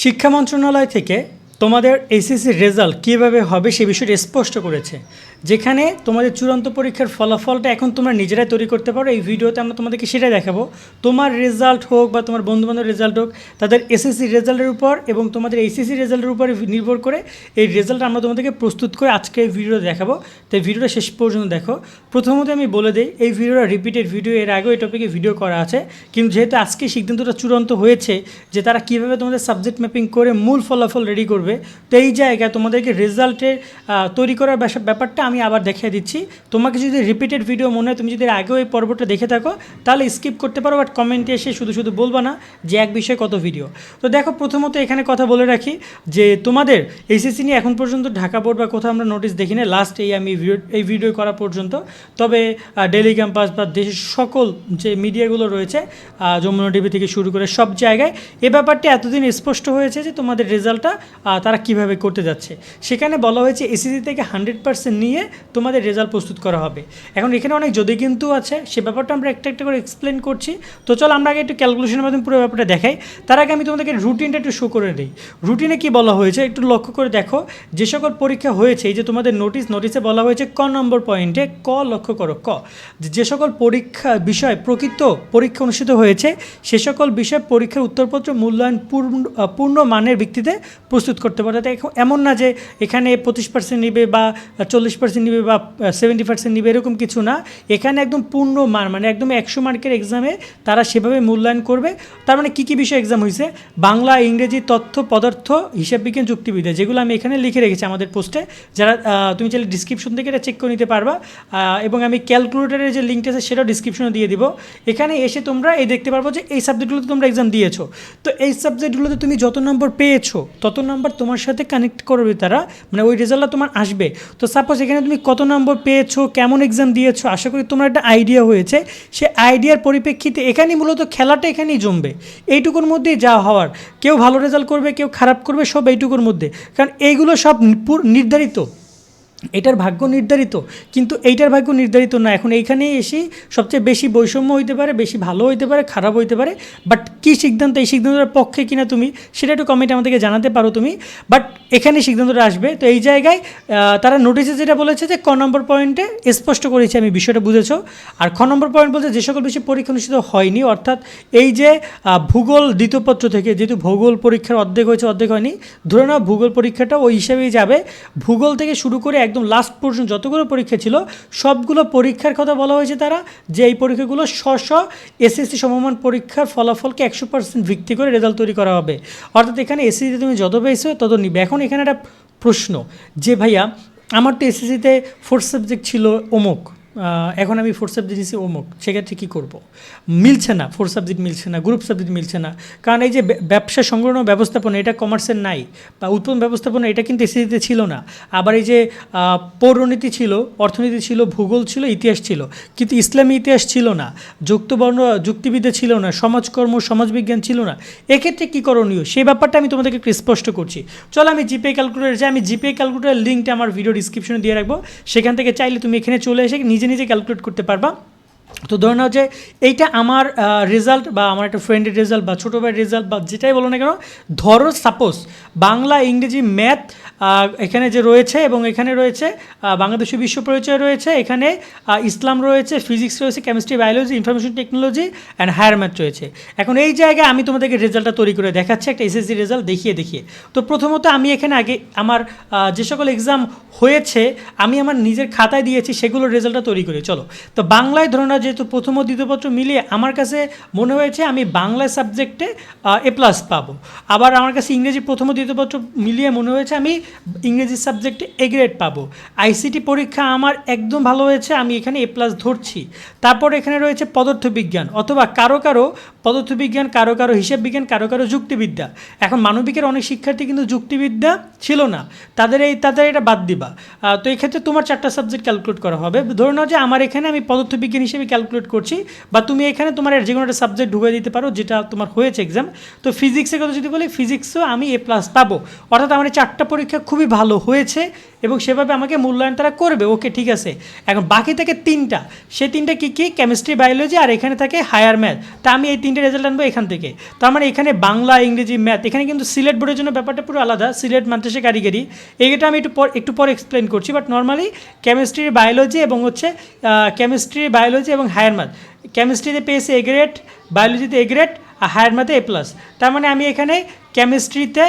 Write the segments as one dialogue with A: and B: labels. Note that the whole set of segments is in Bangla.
A: শিক্ষা মন্ত্রণালয় থেকে তোমাদের এসএসসি রেজাল্ট কীভাবে হবে সে বিষয়টি স্পষ্ট করেছে। যেখানে তোমাদের চূড়ান্ত পরীক্ষার ফলাফলটা এখন তোমরা নিজেরাই তৈরি করতে পারো। এই ভিডিওতে আমরা তোমাদেরকে সেটাই দেখাবো। তোমার রেজাল্ট হোক বা তোমার বন্ধুবান্ধবের রেজাল্ট হোক, তাদের এসএসসি রেজাল্টের উপর এবং তোমাদের এইচএসসি রেজাল্টের উপর নির্ভর করে এই রেজাল্ট আমরা তোমাদেরকে প্রস্তুত করে আজকে এই ভিডিওটা দেখাবো। তো এই ভিডিওটা শেষ পর্যন্ত দেখো। প্রথমত আমি বলে দিই, এই ভিডিওটা রিপিটেড ভিডিও এর আগেও এই টপিকে ভিডিও করা আছে। কিন্তু যেহেতু আজকে সিদ্ধান্তটা চূড়ান্ত হয়েছে, যে তারা কীভাবে তোমাদের সাবজেক্ট ম্যাপিং করে মূল ফলাফল রেডি করবে তো এই জায়গায় তোমাদেরকে রেজাল্টের তৈরি করার ব্যাপারটা আমি আবার দেখিয়ে দিচ্ছি। তোমাকে যদি রিপিটেড ভিডিও মনে হয়, তুমি যদি আগেও এই পর্বটা দেখে থাকো, তাহলে স্কিপ করতে পারো বাট কমেন্টে এসে শুধু শুধু বলবা না যে এক বিষয়ে কত ভিডিও তো দেখো, প্রথমত এখানে কথা বলে রাখি যে তোমাদের এইচএসসি নিয়ে এখন পর্যন্ত ঢাকা বোর্ড বা কোথাও আমরা নোটিশ দেখি না লাস্ট এই আমি এই ভিডিও করা পর্যন্ত। তবে ডেলি ক্যাম্পাস বা দেশের সকল যে মিডিয়াগুলো রয়েছে যমুনা টিভি থেকে শুরু করে সব জায়গায়, এ ব্যাপারটি এতদিন স্পষ্ট হয়েছে যে তোমাদের রেজাল্টটা তারা কীভাবে করতে যাচ্ছে। সেখানে বলা হয়েছে এসিসি থেকে হান্ড্রেড পার্সেন্ট নিয়ে তোমাদের রেজাল্ট প্রস্তুত করা হবে। এখন এখানে অনেক যদি কিন্তু আছে, সে ব্যাপারটা আমরা একটা একটা করে এক্সপ্লেন করছি। তো চলো আমরা আগে একটু ক্যালকুলেশনের মাধ্যমে পুরো ব্যাপারটা দেখাই। তার আগে আমি তোমাদেরকে রুটিনটা একটু শো করে দিই। রুটিনে কি বলা হয়েছে? একটু লক্ষ্য করে দেখো। যে সকল পরীক্ষা হয়েছে, এই যে তোমাদের নোটিশ নোটিশে বলা হয়েছে ক নম্বর পয়েন্টে ক লক্ষ্য করো, ক। যে সকল পরীক্ষা বিষয়, প্রকৃত পরীক্ষা অনুষ্ঠিত হয়েছে, সে সকল বিষয় পরীক্ষার উত্তরপত্র মূল্যায়ন পূর্ণ পূর্ণ মানের ভিত্তিতে প্রস্তুত করতে পারে। তাই এমন না যে এখানে পঁচিশ পার্সেন্ট নিবে বা চল্লিশ পার্সেন্ট নিবে বা সেভেন্টি পার্সেন্ট নিবে, এরকম কিছু না। এখানে একদম পূর্ণ মান মানে একদম একশো মার্কের এক্সামে তারা সেভাবে মূল্যায়ন করবে। তার মানে কী কী বিষয় এক্সাম হয়েছে? বাংলা, ইংরেজি, তথ্য, পদার্থ, হিসাব বিজ্ঞান, যুক্তিবিদ্যা, যেগুলো আমি এখানে লিখে রেখেছি আমাদের পোস্টে যারা তুমি চাইলে ডিসক্রিপশন থেকে এটা চেক করে নিতে পারবা। এবং আমি ক্যালকুলেটারের যে লিঙ্কটা আছে সেটাও ডিসক্রিপশনে দিয়ে দিব। এখানে এসে তোমরা এই দেখতে পারব যে এই সাবজেক্টগুলোতে তোমরা এক্সাম দিয়েছ। তো এই সাবজেক্টগুলোতে তুমি যত নম্বর পেয়েছ, তত নম্বর তোমার সাথে কানেক্ট করবে তারা মানে ওই রেজাল্টটা তোমার আসবে। তো সাপোজ এখানে তুমি কত নম্বর পেয়েছ, কেমন এক্সাম দিয়েছ, আশা করি তোমার একটা আইডিয়া হয়েছে। সে আইডিয়ার পরিপ্রেক্ষিতে এখানেই মূলত খেলাটা এখানেই জমবে। এইটুকুর মধ্যেই যা হওয়ার। কেউ ভালো রেজাল্ট করবে, কেউ খারাপ করবে, সব এইটুকুর মধ্যে। কারণ এইগুলো সব নির্ধারিত। এটার ভাগ্য নির্ধারিত। কিন্তু এইটার ভাগ্য নির্ধারিত না। এখন এইখানে এসে সবচেয়ে বেশি বৈষম্য হইতে পারে, বেশি ভালো হইতে পারে, খারাপ হইতে পারে। বাট কী সিদ্ধান্ত, এই সিদ্ধান্তটার পক্ষে কিনা তুমি, সেটা একটু কমেন্টে আমাদেরকে জানাতে পারো তুমি। বাট এখানে সিদ্ধান্তটা আসবে। তো এই জায়গায় তারা নোটিশে যেটা বলেছে যে, ক নম্বর পয়েন্টে স্পষ্ট করেছে আমি, বিষয়টা বুঝেছ। আর খ নম্বর পয়েন্ট বলছে, যে সকল বিষয়ে পরীক্ষা অনুষ্ঠিত হয়নি, অর্থাৎ এই যে ভূগোল দ্বিতীয় পত্র থেকে, যেহেতু ভূগোল পরীক্ষার অর্ধেক হয়েছে, অর্ধেক হয়নি, ধরে নাও ভূগোল পরীক্ষাটা ওই হিসাবেই যাবে। ভূগোল থেকে শুরু করে একদম লাস্ট পর্যন্ত যতগুলো পরীক্ষা ছিল, সবগুলো পরীক্ষার কথা বলা হয়েছে তারা, যে এই পরীক্ষাগুলো স্ব স্ব এসএসসি সমমান পরীক্ষার ফলাফলকে একশো পার্সেন্ট ভিত্তি করে রেজাল্ট তৈরি করা হবে। অর্থাৎ এখানে এসএসসিতে তুমি যত পেয়েছ, তত নিবে। এখন এখানে একটা প্রশ্ন, যে ভাইয়া, আমার তো এসএসসিতে ফোর্থ সাবজেক্ট ছিল অমুক। এখন আমি ফোর্থ সাবজেক্ট নিয়েছি অমুক, সেক্ষেত্রে কী করব? মিলছে না ফোর্থ সাবজেক্ট মিলছে না গ্রুপ সাবজেক্ট মিলছে না। কারণ এই যে ব্যবসা সংগ্রহ ব্যবস্থাপনা, এটা কমার্সের নাই, বা উৎপাদন ব্যবস্থাপনা, এটা কিন্তু এসএসসিতে ছিল না। আবার এই যে পৌরনীতি ছিল, অর্থনীতি ছিল, ভূগোল ছিল, ইতিহাস ছিল, কিন্তু ইসলামী ইতিহাস ছিল না, যুক্তবর্ণ যুক্তিবিদ্যা ছিল না, সমাজকর্ম, সমাজবিজ্ঞান ছিল না। এক্ষেত্রে কী করণীয়? সেই ব্যাপারটা আমি তোমাদেরকে একটু স্পষ্ট করছি। চলো আমি জিপে ক্যালকুলেটার যাই, আমি জিপে ক্যালকুলেটার লিঙ্কটা আমার ভিডিও ডিসক্রিপশনে দিয়ে রাখব। সেখান থেকে চাইলে তুমি এখানে চলে এসে নিজে নিজে ক্যালকুলেট করতে পারবা। তো ধরে নাও যে এইটা আমার রেজাল্ট বা আমার একটা ফ্রেন্ডের রেজাল্ট বা ছোটো ভাইয়ের রেজাল্ট বা যেটাই বলো না কেন, ধরো সাপোজ বাংলা, ইংরেজি ম্যাথ এখানে যে রয়েছে এবং এখানে রয়েছে বাংলাদেশি বিশ্ব পরিচয় রয়েছে, এখানে ইসলাম রয়েছে ফিজিক্স রয়েছে chemistry biology information technology and higher math রয়েছে। এখন এই জায়গায় আমি তোমাদেরকে রেজাল্টটা তৈরি করে দেখাচ্ছি, একটা এসএসসি রেজাল্ট দেখিয়ে দেখিয়ে। তো প্রথমত আমি এখানে আগে আমার যে সকল এক্সাম হয়েছে, আমি আমার নিজের খাতায় দিয়েছি, সেগুলোর রেজাল্টটা তৈরি করি। চলো। তো বাংলায় ধরো না যেহেতু প্রথম ও দ্বিতীয় পত্র মিলিয়ে আমার কাছে মনে হয়েছে আমি বাংলা সাবজেক্টে এ প্লাস পাবো। আবার আমার কাছে ইংরেজি প্রথম ও দ্বিতীয় পত্র মিলিয়ে মনে হয়েছে আমি ইংরেজি সাবজেক্টে এ গ্রেড পাবো। আইসিটি পরীক্ষা আমার একদম ভালো হয়েছে, আমি এখানে এ প্লাস ধরছি। তারপর এখানে রয়েছে পদার্থবিজ্ঞান, অথবা কারও কারও, পদার্থবিজ্ঞান, কারও কারও হিসাব বিজ্ঞান কারও কারও যুক্তিবিদ্যা। এখন মানবিকের অনেক শিক্ষার্থী কিন্তু যুক্তিবিদ্যা ছিল না। তাদের এই, তাদের এটা বাদ দিবা। তো এক্ষেত্রে তোমার চারটা সাবজেক্ট ক্যালকুলেট করা হবে। ধরে নাও যে আমার এখানে আমি পদার্থবিজ্ঞান হিসেবে ক্যালকুলেট করছি, বা তুমি এখানে তোমার যে কোনো একটা সাবজেক্ট ঢুকে দিতে পারো, যেটা তোমার হয়েছে এক্সাম তো ফিজিক্সের কথা যদি বলি ফিজিক্সও আমি এ প্লাস পাবো। অর্থাৎ আমার চারটা পরীক্ষা খুবই ভালো হয়েছে, এবং সেভাবে আমাকে মূল্যায়ন তারা করবে। ওকে, ঠিক আছে। এখন বাকি থেকে তিনটা। সে তিনটা কী কী? কেমিস্ট্রি বায়োলজি আর এখানে থাকে হায়ার ম্যাথ তা আমি এই তিনটে রেজাল্ট আনব এখান থেকে। তার মানে এখানে বাংলা, ইংরেজি ম্যাথ এখানে কিন্তু সিলেট বোর্ডের জন্য ব্যাপারটা পুরো আলাদা। সিলেট, মাদ্রাসা, কারিগরি। এইটা আমি একটু পর একটু পর এক্সপ্লেন করছি। বাট নর্মালি কেমিস্ট্রি বায়োলজি এবং হচ্ছে কেমিস্ট্রি বায়োলজি এবং হায়ার ম্যাথ কেমিস্ট্রিতে পেয়েছি এ গ্রেড বায়োলজিতে এ গ্রেড আর হায়ার ম্যাথে এ প্লাস তার মানে আমি এখানে কেমিস্ট্রিতে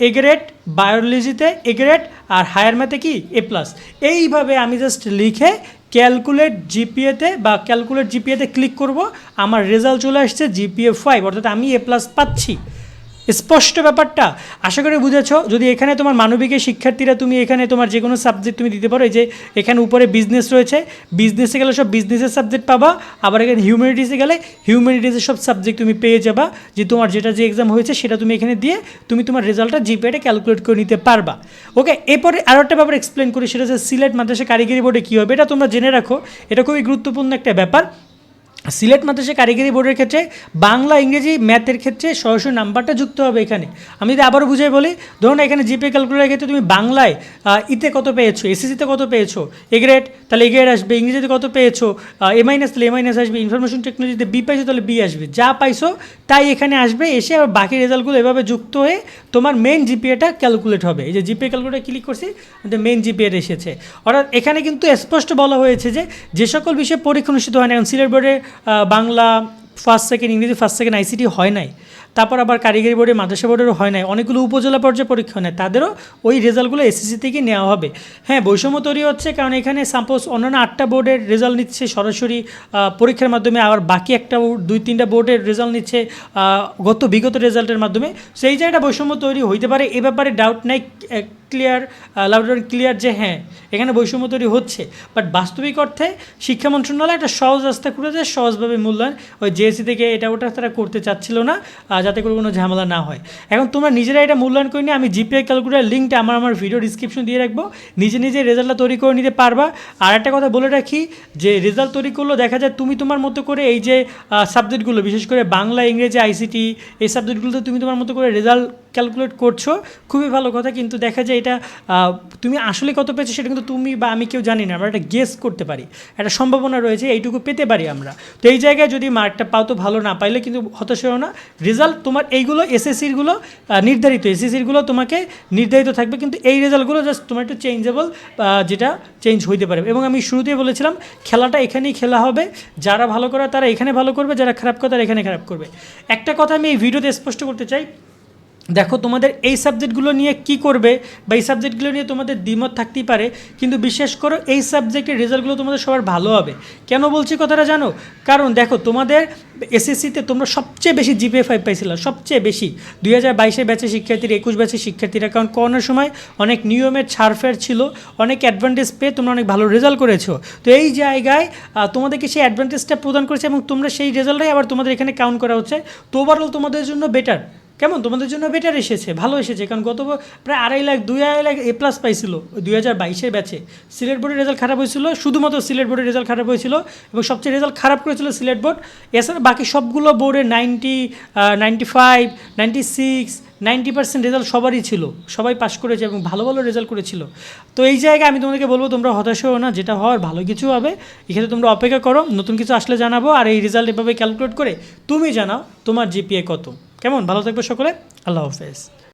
A: এ গ্রেড বায়োলজিতে এ গ্রেড আর হায়ার ম্যাথে কি? এ প্লাস এইভাবে আমি জাস্ট লিখে ক্যালকুলেট জিপিএতে বা ক্যালকুলেট জিপিএতে ক্লিক করব, আমার রেজাল্ট চলে আসছে জিপিএ ফাইভ অর্থাৎ আমি এ প্লাস পাচ্ছি। স্পষ্ট ব্যাপারটা। আশা করি বুঝেছ, যদি এখানে তোমার মানবিকের শিক্ষার্থীরা তুমি এখানে তোমার যে কোনো সাবজেক্ট তুমি দিতে পারো, এই যে এখানে উপরে বিজনেস রয়েছে বিজনেসে গেলে সব বিজনেসের সাবজেক্ট পাবা, আবার এখানে হিউম্যানিটিসে গেলে হিউম্যানিটিসের সব সাবজেক্ট তুমি পেয়ে যাবা, যে তোমার যেটা যে এক্সাম হয়েছে সেটা তুমি এখানে দিয়ে তুমি তোমার রেজাল্টটা জিপিএটা ক্যালকুলেট করে নিতে পারবা। ওকে এরপরে আরও একটা ব্যাপার এক্সপ্লেন করি, সেটা হচ্ছে সিলেট মাদ্রাসা কারিগরি বোর্ডে কী হবে, এটা তোমরা জেনে রাখো, এটা খুবই গুরুত্বপূর্ণ একটা ব্যাপার। সিলেট মাদ্রাসা কারিগরি বোর্ডের ক্ষেত্রে বাংলা ইংরেজি ম্যাথের ক্ষেত্রে সরাসরি নাম্বারটা যুক্ত হবে এখানে। আমি যদি আবারও বুঝাই বলি ধরুন এখানে জিপে ক্যালকুলেটার ক্ষেত্রে তুমি বাংলায় ইতে কত পেয়েছ এসএসসিতে কত পেয়েছ এ গ্রেড তাহলে এ গ্রেড আসবে ইংরেজিতে কত পেয়েছ এ মাইনাস তাহলে এ মাইনাস আসবে ইনফরমেশন টেকনোলজিতে বি পাইছো তাহলে বি আসবে। যা পাইছো তাই এখানে আসবে এসে আবার বাকি রেজাল্টগুলো এভাবে যুক্ত হয়ে তোমার মেন জিপিএটা ক্যালকুলেট হবে। এই যে জিপিএ ক্যালকুলেটার ক্লিক করছি মেন জিপিএ এসেছে। অর্থাৎ এখানে কিন্তু স্পষ্ট বলা হয়েছে যে যে সকল বিষয়ে পরীক্ষা অনুষ্ঠিত হয় না এখন সিলেট বোর্ডে আহ, বাংলা ফার্স্ট সেকেন্ড ইংরেজি ফার্স্ট সেকেন্ড আইসিটি হয় নাই। তারপর আবার কারিগরি বোর্ডে, মাদ্রাসা বোর্ডেরও হয় নাই। অনেকগুলো উপজেলা পর্যায়ে পরীক্ষা নেয় তাদেরও ওই রেজাল্টগুলো এসএসসি থেকে নেওয়া হবে। হ্যাঁ বৈষম্য তৈরি হচ্ছে কারণ এখানে সাপোজ অন্যান্য আটটা বোর্ডের রেজাল্ট নিচ্ছে সরাসরি পরীক্ষার মাধ্যমে। আবার বাকি একটা দুই, তিনটা বোর্ডের রেজাল্ট নিচ্ছে গত, বিগত রেজাল্টের মাধ্যমে। সেই জায়গাটা বৈষম্য তৈরি হইতে পারে। এ ব্যাপারে ডাউট নাই। ক্লিয়ার লাউড ক্লিয়ার যে হ্যাঁ এখানে বৈষম্য তৈরি হচ্ছে। বাট বাস্তবিক অর্থে শিক্ষা মন্ত্রণালয় একটা সহজ রাস্তা করে দেয় সহজভাবে মূল্যায়ন। ওই জেএসসি থেকে এটা ওটা তারা করতে চাচ্ছিল না যাতে করে কোনো ঝামেলা না হয়। এখন তোমরা নিজেরা এটা মূল্যায়ন করে নিয়ে, আমি জিপিআই ক্যালকুলেটার লিঙ্কটা আমার আমার ভিডিও ডিসক্রিপশন দিয়ে রাখব। নিজে নিজে রেজাল্টটা তৈরি করে নিতে পারবা। আর একটা কথা বলে রাখি, যে রেজাল্ট তৈরি করলেও দেখা যায় তুমি তোমার মতো করে এই যে সাবজেক্টগুলো বিশেষ করে বাংলা, ইংরেজি আইসিটি এই সাবজেক্টগুলোতে তুমি তোমার মতো করে রেজাল্ট ক্যালকুলেট করছ, খুবই ভালো কথা। কিন্তু দেখা যায় এটা তুমি আসলে কত পেয়েছ সেটা কিন্তু তুমি বা আমি কেউ জানি না, আমরা একটা গেস করতে পারি। একটা সম্ভাবনা রয়েছে, এইটুকু পেতে পারি আমরা। তো এই জায়গায় যদি মার্কটা পাও তো ভালো, না পাইলে কিন্তু হতাশ হও না। রেজাল্ট তোমার এইগুলো এসএসসিরগুলো নির্ধারিত। এসএসসিরগুলো তোমাকে নির্ধারিত থাকবে, কিন্তু এই রেজাল্টগুলো জাস্ট তোমার একটু চেঞ্জেবল যেটা চেঞ্জ হইতে পারে। এবং আমি শুরুতেই বলেছিলাম, খেলাটা এখানেই খেলা হবে। যারা ভালো করে, তারা এখানে ভালো করবে, যারা খারাপ করে, তারা এখানে খারাপ করবে। একটা কথা আমি এই ভিডিওতে স্পষ্ট করতে চাই দেখো, তোমাদের এই সাবজেক্টগুলো নিয়ে কি করবে বা এই সাবজেক্টগুলো নিয়ে তোমাদের দ্বিমত থাকতেই পারে, কিন্তু বিশ্বাস করো, এই সাবজেক্টের রেজাল্টগুলো তোমাদের সবার ভালো হবে। কেন বলছি কথাটা জানো? কারণ দেখো, তোমাদের এসএসসিতে তোমরা সবচেয়ে বেশি জিপিএ ফাইভ পাইছিল, সবচেয়ে বেশি। দুই হাজার বাইশের ব্যাচের শিক্ষার্থীরা, একুশ ব্যাচের শিক্ষার্থীরা কারণ করোনার সময় অনেক নিয়মের ছাড়ফের ছিল, অনেক অ্যাডভান্টেজ পেয়ে তোমরা অনেক ভালো রেজাল্ট করেছ। তো এই জায়গায় তোমাদেরকে সেই অ্যাডভান্টেজটা প্রদান করেছে এবং তোমরা সেই রেজাল্টটাই আবার তোমাদের এখানে কাউন্ট করা হচ্ছে। তো ওভারঅল তোমাদের জন্য বেটার কেমন? তোমাদের জন্য বেটার এসেছে, ভালো এসেছে, কারণ গত প্রায় আড়াই লাখ, দুই আড়াই লাখ এ প্লাস পাইছিল, দুই হাজার বাইশের ব্যাচে সিলেট বোর্ডের রেজাল্ট খারাপ হয়েছিল, শুধুমাত্র সিলেট বোর্ডের রেজাল্ট খারাপ হয়েছিল, এবং সবচেয়ে রেজাল্ট খারাপ করেছিল সিলেট বোর্ড এছাড়া বাকি সবগুলো বোর্ডের ninety ninety five ninety six ninety percent result সবারই ছিল। সবাই পাস করেছে এবং ভালো ভালো রেজাল্ট করেছিল। তো এই জায়গায় আমি তোমাদেরকে বলব, তোমরা হতাশ হও না, যেটা হওয়ার ভালো কিছু হবে। এখানে তোমরা অপেক্ষা করো, নতুন কিছু আসলে জানাব, আর এই রেজাল্ট এভাবে ক্যালকুলেট করে তুমি জানাও তোমার জিপিএ কত। কেমন? ভালো থাকবে সকলে? আল্লাহ হাফেজ।